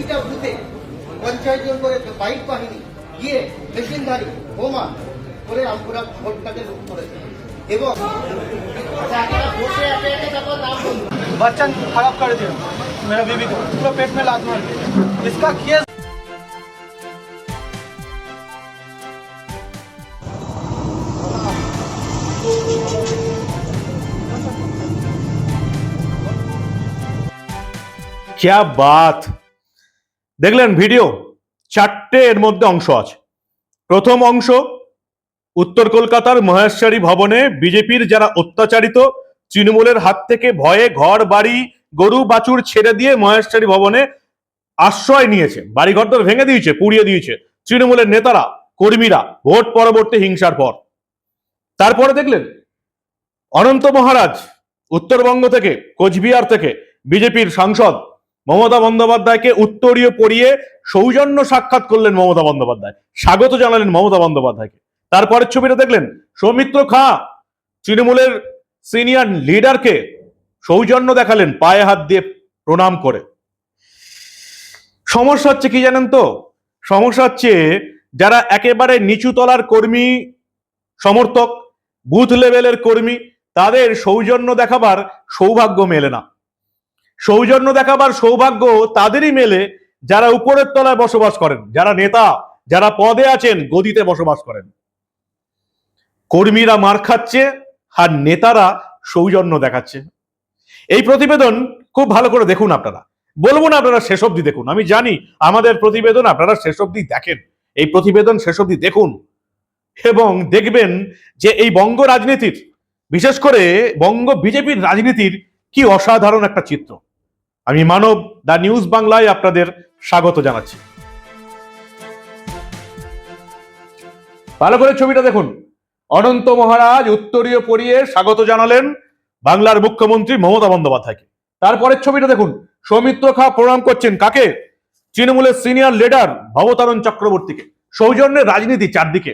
প্রতিটা বুথে পঞ্চায়েত জন করে বাইক বাহিনী গিয়ে মেশিনধারী বোমা করে রামপুরা ভোটটাকে লুট করেছে এবং আচ্ছা আপনারা বসে একে একে তারপর নাম বলুন बच्चन खराब कर दिया मेरा बीबी को पूरा पेट में लात मार दिया इसका केस ক্যা বাত দেখলেন ভিডিও চারটে এর মধ্যে অংশ আছে। প্রথম অংশ, উত্তর কলকাতার মহেশ্বরী ভবনে বিজেপির যারা অত্যাচারিত, তৃণমূলের হাত থেকে ভয়ে ঘর, বাড়ি, গরু, বাছুর ছেড়ে দিয়ে মহেশ্বরী ভবনে আশ্রয় নিয়েছে। বাড়িঘর তো ভেঙে দিয়েছে, পুড়িয়ে দিয়েছে। তৃণমূলের নেতারা, কর্মীরা, ভোট পরবর্তী হিংসার পর। তারপরে দেখলেন, অনন্ত মহারাজ, উত্তরবঙ্গ থেকে, কোচবিহার থেকে বিজেপির সাংসদ মমতা বন্দ্যোপাধ্যায়কে উত্তরীয় পড়িয়ে সৌজন্য সাক্ষাৎ করলেন মমতা বন্দ্যোপাধ্যায়। স্বাগত জানালেন মমতা বন্দ্যোপাধ্যায়কে। তারপরের ছবিটা দেখলেন? সৌমিত্র খাঁ, তৃণমূলের সিনিয়র লিডারকে সৌজন্য দেখালেন, পায়ে হাত দিয়ে প্রণাম করে। সমস্যা হচ্ছে কি জানেন তো? সমস্যা হচ্ছে যারা একেবারে নিচু তলার কর্মী, সমর্থক বুথ লেভেলের কর্মী, তাদের সৌজন্য দেখাবার সৌভাগ্য মেলে না। সৌজন্য দেখাবার সৌভাগ্য তাদেরই মেলে যারা উপরের তলায় বসবাস করেন, যারা নেতা, যারা পদে আছেন, গদিতে বসবাস করেন। কর্মীরা মার খাচ্ছে আর নেতারা সৌজন্য দেখাচ্ছে। এই প্রতিবেদন খুব ভালো করে দেখুন আপনারা। বলব না আপনারা শেষ অব্দি দেখুন। আমি জানি আমাদের প্রতিবেদন আপনারা শেষ অব্দি দেখেন। এই প্রতিবেদন শেষ অব্দি দেখুন এবং দেখবেন যে এই বঙ্গ রাজনীতির, বিশেষ করে বঙ্গ বিজেপির রাজনীতির কি অসাধারণ একটা চিত্র। আমি মানব, দা নিউজ বাংলায় আপনাদের স্বাগত জানাচ্ছি। ভালো করে ছবিটা দেখুন। অনন্ত মহারাজ উত্তরীয় পরিয়ে স্বাগত জানালেন বাংলার মুখ্যমন্ত্রী মমতা বন্দ্যোপাধ্যায়কে। তারপরের ছবিটা দেখুন। সৌমিত্র খা প্রণাম করছেন কাকে? তৃণমূলের সিনিয়র লিডার ভবতারণ চক্রবর্তীকে। সৌজন্যের রাজনীতি চারদিকে।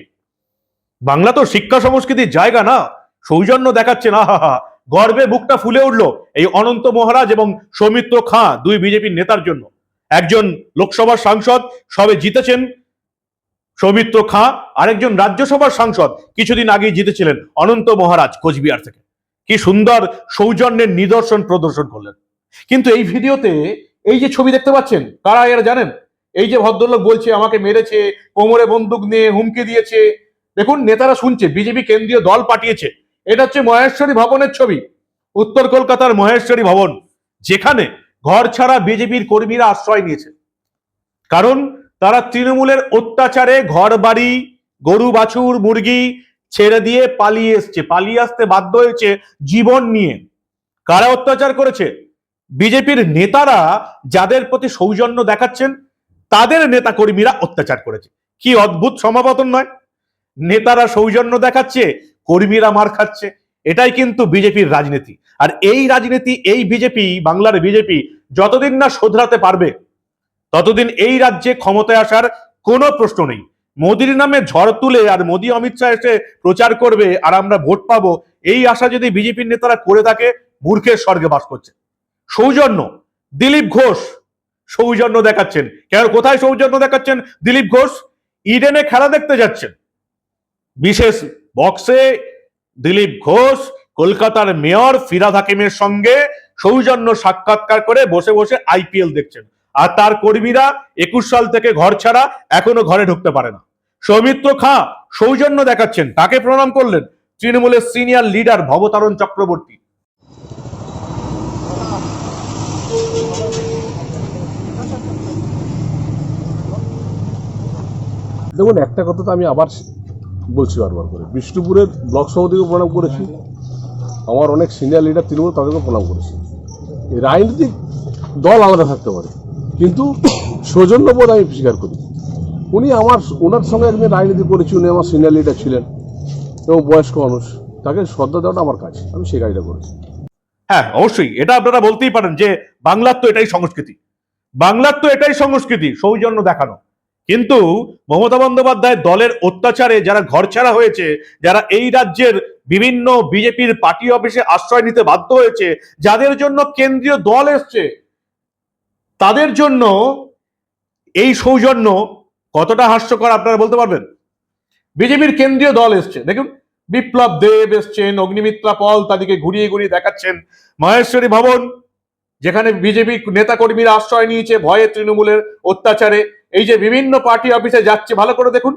বাংলা তো শিক্ষা সংস্কৃতির জায়গা না। সৌজন্য দেখাচ্ছে না হা হা গর্বে বুকটা ফুলে উঠল এই অনন্ত মহারাজ এবং সৌমিত্র খাঁ, দুই বিজেপির নেতার জন্য। একজন লোকসভার সাংসদ, সবে জিতেছেন সৌমিত্র খাঁ, আরেকজন রাজ্যসভার সাংসদ, কিছুদিন আগেই জিতেছিলেন অনন্ত মহারাজ কোচবিহার থেকে। কি সুন্দর সৌজন্যের নিদর্শন প্রদর্শন করলেন। কিন্তু এই ভিডিওতে এই যে ছবি দেখতে পাচ্ছেন, কারা এরা জানেন? এই যে ভদ্রলোক বলছে, আমাকে মেরেছে, কোমরে বন্দুক নিয়ে হুমকি দিয়েছে। দেখুন, নেতারা শুনছে, বিজেপি কেন্দ্রীয় দল পাঠিয়েছে। এটা হচ্ছে মহেশ্বরী ভবনের ছবি। উত্তর কলকাতার মহেশ্বরী ভবন, যেখানে ঘর ছাড়া বিজেপির কর্মীরা আশ্রয় নিয়েছে। কারণ তারা তৃণমূলের অত্যাচারে ঘর বাড়ি, গরু, বাছুর, মুরগি ছেড়ে দিয়ে পালিয়ে এসছে, পালিয়ে আসতে বাধ্য হয়েছে জীবন নিয়ে। কারা অত্যাচার করেছে? বিজেপির নেতারা যাদের প্রতি সৌজন্য দেখাচ্ছেন, তাদের নেতা কর্মীরা অত্যাচার করেছে। কি অদ্ভুত সমাপতন নয়? নেতারা সৌজন্য দেখাচ্ছে কর্মীরা মার খাচ্ছে। এটাই কিন্তু বিজেপির রাজনীতি। আর এই রাজনীতি, এই বিজেপি, বাংলার বিজেপি যতদিন না শোধরাতে পারবে, ততদিন এই রাজ্যে ক্ষমতায় আসার কোনো প্রশ্ন নেই। মোদির নামে ঝড় তুলে আর মোদি অমিত শাহ এসে প্রচার করবে আর আমরা ভোট পাবো, এই আশা যদি বিজেপির নেতারা করে থাকে, মূর্খের স্বর্গে বাস করছে। সৌজন্য, দিলীপ ঘোষ সৌজন্য দেখাচ্ছেন। কেন, কোথায় সৌজন্য দেখাচ্ছেন? দিলীপ ঘোষ, ইডেনে খেলা দেখতে যাচ্ছেন। বিশেষ বক্সে দিলীপ ঘোষ, কলকাতার মেয়র ফিরাদ হাকিমের সঙ্গে সৌজন্য সাক্ষাৎকার করে বসে বসে আইপিএল দেখছেন। আর তার কর্মীরা একুশ সাল থেকে ঘর ছাড়া এখনও ঘরে ঢুকতে পারে না। সৌমিত্র খাঁ সৌজন্য দেখাচ্ছেন, তাকে প্রণাম করলেন তৃণমূলের সিনিয়র লিডার ভবতারণ চক্রবর্তী। দেখুন, একটা কথা তো আমি আবার বলছি বারবার করে। বিষ্ণুপুরের ব্লক সভাপতিকে প্রণাম করেছি। আমার অনেক সিনিয়র লিডার তৃণমূল তাদেরকে প্রণাম করেছি। রাজনৈতিক দল আলাদা থাকতে পারে, কিন্তু সৌজন্যবোধ আমি স্বীকার করি। উনি আমার, ওনার সঙ্গে একদিন রাজনীতি করেছি, উনি আমার সিনিয়র লিডার ছিলেন এবং বয়স্ক মানুষ। তাকে শ্রদ্ধা দেওয়াটা আমার কাজ, আমি সেই কাজটা করেছি। হ্যাঁ অবশ্যই। এটা আপনারা বলতেই পারেন যে বাংলার তো এটাই সংস্কৃতি। বাংলার তো এটাই সংস্কৃতি, সৌজন্য দেখানো। কিন্তু মমতা বন্দ্যোপাধ্যায় দলের অত্যাচারে যারা ঘরছাড়া হয়েছে, যারা এই রাজ্যের বিভিন্ন বিজেপির পার্টি অফিসে আশ্রয় নিতে বাধ্য হয়েছে, যাদের জন্য কেন্দ্রীয় দল এসছে, তাদের জন্য এই সৌজন্য কতটা হাস্যকর আপনারা বলতে পারবেন? বিজেপির কেন্দ্রীয় দল এসছে। দেখুন, বিপ্লব দেব এসছেন, অগ্নিমিত্রা পল তাদেরকে ঘুরিয়ে ঘুরিয়ে দেখাচ্ছেন। মহেশ্বরী ভবন, যেখানে বিজেপি নেতা কর্মীরা আশ্রয় নিয়েছে, ভয়ে তৃণমূলের অত্যাচারে। এই যে বিভিন্ন পার্টি অফিসে যাচ্ছে, ভালো করে দেখুন।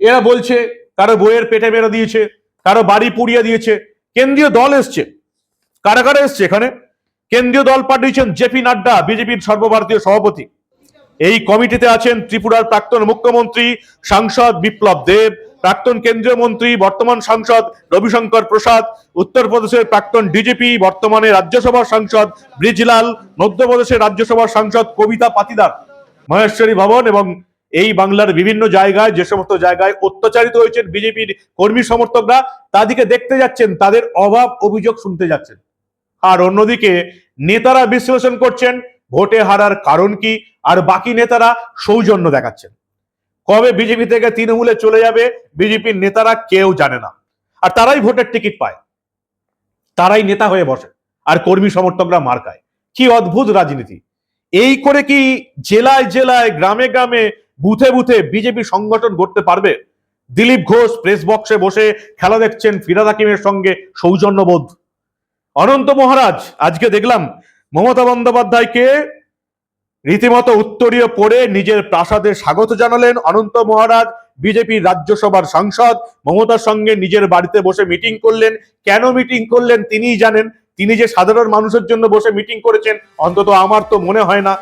এরা বলছে, কারও বইয়ের পেটে মেরে দিয়েছে, কারও বাড়ি পুড়িয়ে দিয়েছে। কেন্দ্রীয় দল এসছে। কারা কারা এসছে এখানে? কেন্দ্রীয় দল পাঠিয়েছেন জেপি নাড্ডা, বিজেপির সর্বভারতীয় সভাপতি। এই কমিটিতে আছেন ত্রিপুরার প্রাক্তন মুখ্যমন্ত্রী, সাংসদ বিপ্লব দেব, প্রাক্তন কেন্দ্রীয় মন্ত্রী, বর্তমান সাংসদ রবিশঙ্কর প্রসাদ, উত্তরপ্রদেশের প্রাক্তন ডিজিপি, বর্তমানে রাজ্যসভার সাংসদ ব্রিজলাল, মধ্যপ্রদেশের রাজ্যসভার সাংসদ কবিতা পাতিদার। মহেশ্বরী ভবন এবং এই বাংলার বিভিন্ন জায়গায়, যে সমস্ত জায়গায় অত্যাচারিত হয়েছেন বিজেপির কর্মী সমর্থকরা, তাদেরকে দেখতে যাচ্ছেন, তাদের অভাব অভিযোগ শুনতে যাচ্ছেন। আর অন্যদিকে নেতারা বিশ্লেষণ করছেন, ভোটে হারার কারণ কি, আর বাকি নেতারা সৌজন্য দেখাচ্ছেন। কবে বিজেপি থেকে তৃণমূলে চলে যাবে, বিজেপির নেতারা কেউ জানে না। আর তারাই ভোটের টিকিট পায়। তারাই নেতা হয়ে বসে, আর কর্মী সমর্থকরা মার খায়। কি অদ্ভুত রাজনীতি। এই করে কি জেলায় জেলায়, গ্রামে গ্রামে, বুথে বুথে বিজেপি সংগঠন করতে পারবে? দিলীপ ঘোষ প্রেস বক্সে বসে খেলা দেখছেন ফিরাদ হাকিমের সঙ্গে সৌজন্যবোধ। অনন্ত মহারাজ, আজকে দেখলাম মমতা বন্দ্যোপাধ্যায়কে রীতিমতো উত্তরীয় পড়ে নিজের প্রাসাদে স্বাগত জানালেন অনন্ত মহারাজ বিজেপির রাজ্যসভার সাংসদ। মমতার সঙ্গে নিজের বাড়িতে বসে মিটিং করলেন। কেন মিটিং করলেন তিনিই জানেন। তিনি যে সাধারণ মানুষের জন্য বসে মিটিং করেছেন, অন্তত আমার তো মনে হয় না।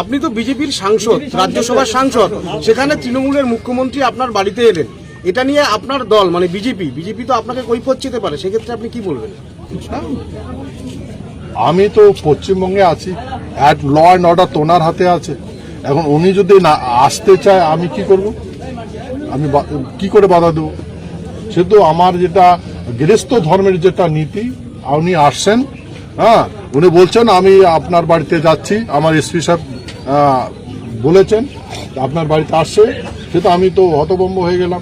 আপনি তো বিজেপির সাংসদ, রাজ্যসভার সাংসদ, সেখানে তৃণমূলের মুখ্যমন্ত্রী আপনার বাড়িতে এলেন। এটা নিয়ে আপনার দল মানে বিজেপি বিজেপি তো আপনাকে কৈফত চেতে পারে, সেক্ষেত্রে আপনি কি বলবেন? আমি তো পশ্চিমবঙ্গে আছি অ্যাট ল অ্যান্ড অর্ডার তোনার হাতে আছে। এখন উনি যদি না আসতে চায়, আমি কি করব? আমি কি করে বাধা দেবো? সে তো আমার যেটা গৃহস্থ ধর্মের যেটা নীতি, উনি আসছেন হ্যাঁ? উনি বলছেন, আমি আপনার বাড়িতে যাচ্ছি, আমার এসপি সাহেব বলেছেন, আপনার বাড়িতে আসছে, সে তো আমি তো হতভম্ব হয়ে গেলাম।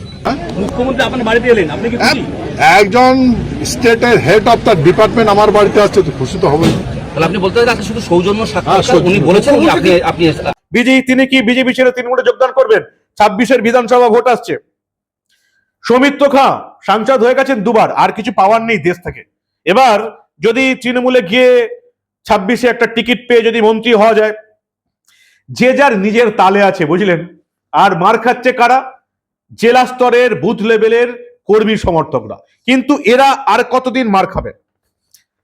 মুখ্যমন্ত্রী আপনার বাড়িতে এলেন আপনি কি একজন স্টেটের হেড অফ দ্য ডিপার্টমেন্ট আমার বাড়িতে আসছে তো খুশি তো হবেই। তাহলে আপনি বলতে চান শুধু সৌজন্য হ্যাঁ, সাক্ষাৎকার উনি বলেছেন আপনি আপনি বিজয়ী তিনি কি বিজেপি ছেড়ে তৃণমূলে যোগদান করবেন? ছাব্বিশের বিধানসভা ভোট আসছে। সৌমিত্র খাঁ সাংসদ হয়ে গেছেন দুবার আর কিছু পাওয়ার নেই দেশ থেকে। এবার যদি তৃণমূলে গিয়ে ছাব্বিশে একটা টিকিট পেয়ে যদি মন্ত্রী হওয়া যায় যে যার নিজের তালে আছে বুঝলেন? আর মার খাচ্ছে কারা? জেলা স্তরের বুথ লেভেলের কর্মী সমর্থকরা। কিন্তু এরা আর কতদিন মার খাবে?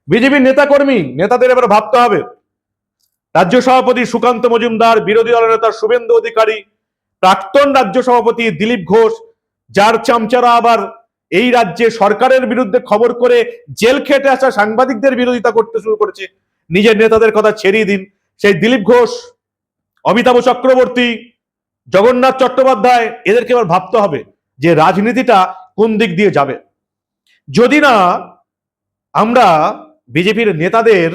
বিজেপির নেতাকর্মী, নেতাদের এবার ভাবতে হবে। রাজ্য সভাপতি সুকান্ত মজুমদার, বিরোধী দলনেতা শুভেন্দু অধিকারী, প্রাক্তন রাজ্য সভাপতি দিলীপ ঘোষ, যার চামচারা আবার এই রাজ্যে সরকারের বিরুদ্ধে খবর করে জেল খেটে আসা সাংবাদিকদের বিরোধিতা করতে শুরু করেছে, নিজের নেতাদের কথা ছেড়িয়ে দিন। সেই দিলীপ ঘোষ, অমিতাভ চক্রবর্তী জগন্নাথ চট্টোপাধ্যায় এদেরকে এবার ভাবতে হবে যে রাজনীতিটা কোন দিক দিয়ে যাবে। যদি না, আমরা বিজেপির নেতাদের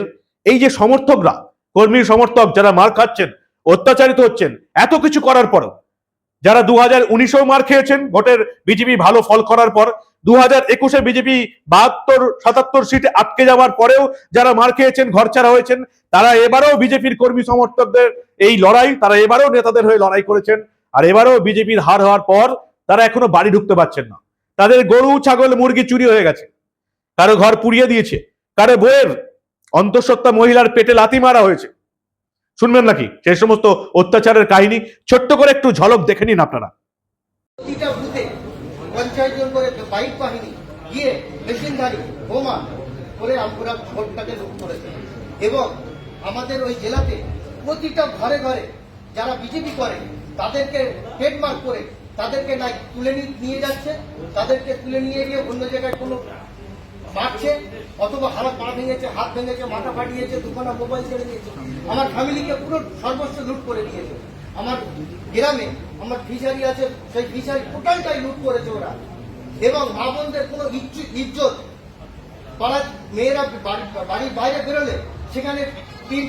এই যে সমর্থকরা, কর্মী সমর্থক যারা মার খাচ্ছেন, অত্যাচারিত হচ্ছেন, এত কিছু করার পরও, যারা দু হাজার উনিশেও মার খেয়েছেন, ভোটের বিজেপি ভালো ফল করার পর দু হাজার একুশে বিজেপি বাহাত্তর, সাতাত্তর সিটে আটকে যাওয়ার পরেও যারা মার খেয়েছেন ঘরছাড়া হয়েছেন তারা এবারেও বিজেপির কর্মী সমর্থকদের এই লড়াই, তারা এবারেও নেতাদের হয়ে লড়াই করেছেন, আর এবারেও বিজেপির হার হওয়ার পর তারা এখনও বাড়ি ঢুকতে পারছেন না। তাদের গরু, ছাগল, মুরগি চুরি হয়ে গেছে। কারও ঘর পুড়িয়ে দিয়েছে, কারও বইয়ের অন্তঃসত্ত্বা মহিলার পেটে লাথি মারা হয়েছে। শুনবেন নাকি? সেই সমস্ত অত্যাচারের কাহিনী। ছোট্ট করে একটু ঝলক দেখে নিন আপনারা। এবং আমাদের ওই জেলাতে প্রতিটা ঘরে ঘরে যারা বিজেপি করে, তাদেরকে ট্রেডমার্ক করে, তাদেরকে না তুলে নিয়ে যাচ্ছে, তাদেরকে তুলে নিয়ে গিয়ে অন্য জায়গায় কোনো মারছে, অথবা হাত পা ভেঙেছে, হাত ভেঙেছে, মাথা ফাটিয়েছে, দুখানা মোবাইল ছেড়ে দিয়েছে। আমার ফ্যামিলিকে পুরো সর্বস্ব লুট করে দিয়েছে। আমার গ্রামে আমার ফিশারি আছে, সেই ফিশারি টোটালটাই লুট করেছে ওরা। এবং মা বোনদের কোনো ইজ্জ- ইজ্জত, পাড়ার মেয়েরা বাড়ি- বাড়ির বাইরে বেরোলে সেখানে তিন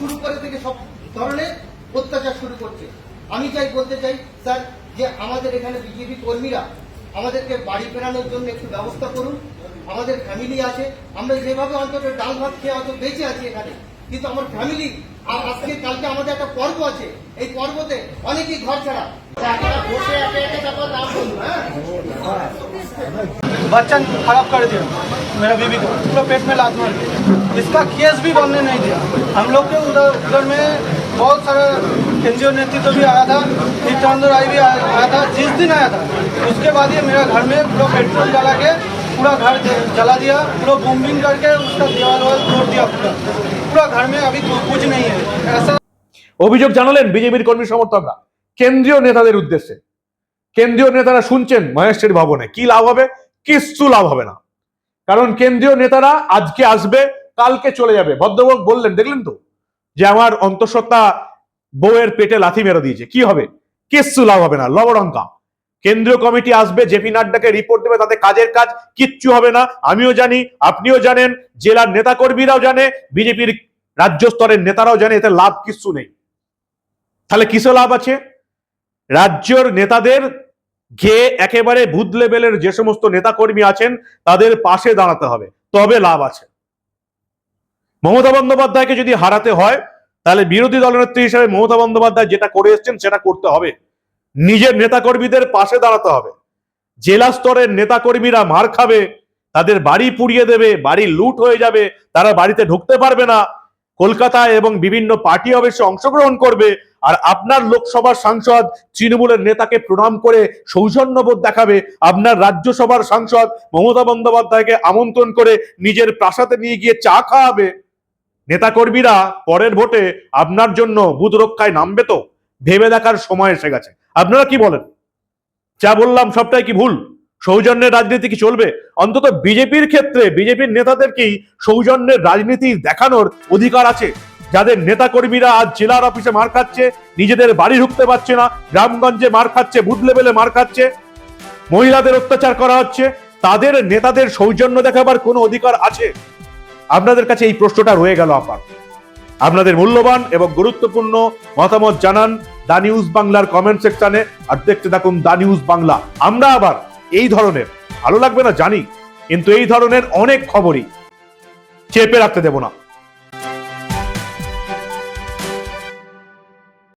শুরু করে থেকে সব ধরনের অত্যাচার শুরু করছে। আমি চাই বলতে চাই, স্যার, যে আমাদের এখানে বিজেপি কর্মীরা আমাদেরকে বাড়ি ফেরানোর জন্য একটু ব্যবস্থা করুন। আমাদের ফ্যামিলি আছে। আমরা যেভাবে অন্তত ডাল ভাত খেয়ে অত বেঁচে আছি এখানে। কিন্তু আমার ফ্যামিলি আর আজকে কালকে আমাদের একটা পর্ব আছে। এই পর্বতে অনেকেই ঘর ছাড়া। বসে একে একে তারপর নাম হ্যাঁ? बच्चा खराब कर दिया मेरा बीबी को पूरा पेट में लात मार दिया इसका केस भी बनने नहीं दिया हम लोग के उधर उधर में बहुत सारा केंद्रीय नेतृत्व भी आया था नित्यानंद राय भी आया आया था जिस दिन आया था उसके बाद ये मेरा घर में पूरा पेट्रोल जला के पूरा घर ज- जला दिया पूरा बॉम्बिंग करके उसका दीवार वाल तोड़ दिया पूरा पूरा घर में अभी कुछ नहीं है ऐसा অভিযোগ জানালেন বিজেপির কর্মী সমর্থকরা কেন্দ্রীয় নেতাদের উদ্দেশ্যে কেন্দ্রীয় নেতারা শুনছেন মহেশের ভবনে, কি লাভ হবে? কিচ্ছু লাভ হবে না। কারণ কেন্দ্রীয় নেতারা আজকে আসবে, কালকে চলে যাবে। ভদ্রলোক বললেন, দেখলেন তো, যে আমার অন্তঃসত্ত্বা বউয়ের পেটে লাথি মেরে দিয়েছে, কি হবে? কিচ্ছু লাভ হবে না, লবডঙ্কা। কেন্দ্রীয় কমিটি আসবে, জেপি নাড্ডাকে রিপোর্ট দেবে, তাতে কাজের কাজ কিচ্ছু হবে না। আমিও জানি, আপনিও জানেন, জেলার নেতাকর্মীরাও জানে, বিজেপির রাজ্য স্তরের নেতারাও জানে, এতে লাভ কিচ্ছু নেই। তাহলে কিসে লাভ আছে? রাজ্যের নেতাদের ঘেয়ে একেবারে বুথ লেভেলের যে সমস্ত নেতাকর্মী আছেন, তাদের পাশে দাঁড়াতে হবে। তবে লাভ আছে। মমতা বন্দ্যোপাধ্যায়কে যদি হারাতে হয়, তাহলে বিরোধী দলনেত্রী হিসেবে মমতা বন্দ্যোপাধ্যায় যেটা করে এসছেন, সেটা করতে হবে। নিজের নেতাকর্মীদের পাশে দাঁড়াতে হবে। জেলা স্তরের নেতাকর্মীরা মার খাবে, তাদের বাড়ি পুড়িয়ে দেবে, বাড়ি লুট হয়ে যাবে, তারা বাড়িতে ঢুকতে পারবে না। কলকাতায় এবং বিভিন্ন পার্টি অফিসে অংশগ্রহণ করবে আর আপনার লোকসভার সাংসদ তৃণমূলের নেতাকে প্রণাম করে সৌজন্যবোধ দেখাবে। আপনার রাজ্যসভার সাংসদ মমতা বন্দ্যোপাধ্যায়কে আমন্ত্রণ করে নিজের প্রাসাদে নিয়ে গিয়ে চা খাওয়াবে। নেতাকর্মীরা পরের ভোটে আপনার জন্য বুধ রক্ষায় নামবে তো? ভেবে দেখার সময় এসে গেছে। আপনারা কি বলেন? যা বললাম সবটাই কি ভুল? সৌজন্যের রাজনীতি কি চলবে? অন্তত বিজেপির ক্ষেত্রে বিজেপির নেতাদেরকেই সৌজন্যের রাজনীতি দেখানোর অধিকার আছে? যাদের নেতা কর্মীরা আজ জেলার অফিসে মার খাচ্ছে, নিজেদের বাড়ি ঢুকতে পারছে না, গ্রামগঞ্জে মার খাচ্ছে, বুথ লেভেলে মার খাচ্ছে, মহিলাদের অত্যাচার করা হচ্ছে, তাদের নেতাদের সৌজন্য দেখাবার কোনো অধিকার আছে? আপনাদের কাছে এই প্রশ্নটা রয়ে গেল আপার আপনাদের মূল্যবান এবং গুরুত্বপূর্ণ মতামত জানান দা নিউজ বাংলার কমেন্ট সেকশনে, আর দেখতে থাকুন দা নিউজ বাংলা। আমরা আবার এই ধরনের, ভালো লাগবে না জানি, কিন্তু এই ধরনের অনেক খবরই চেপে রাখতে দেব না।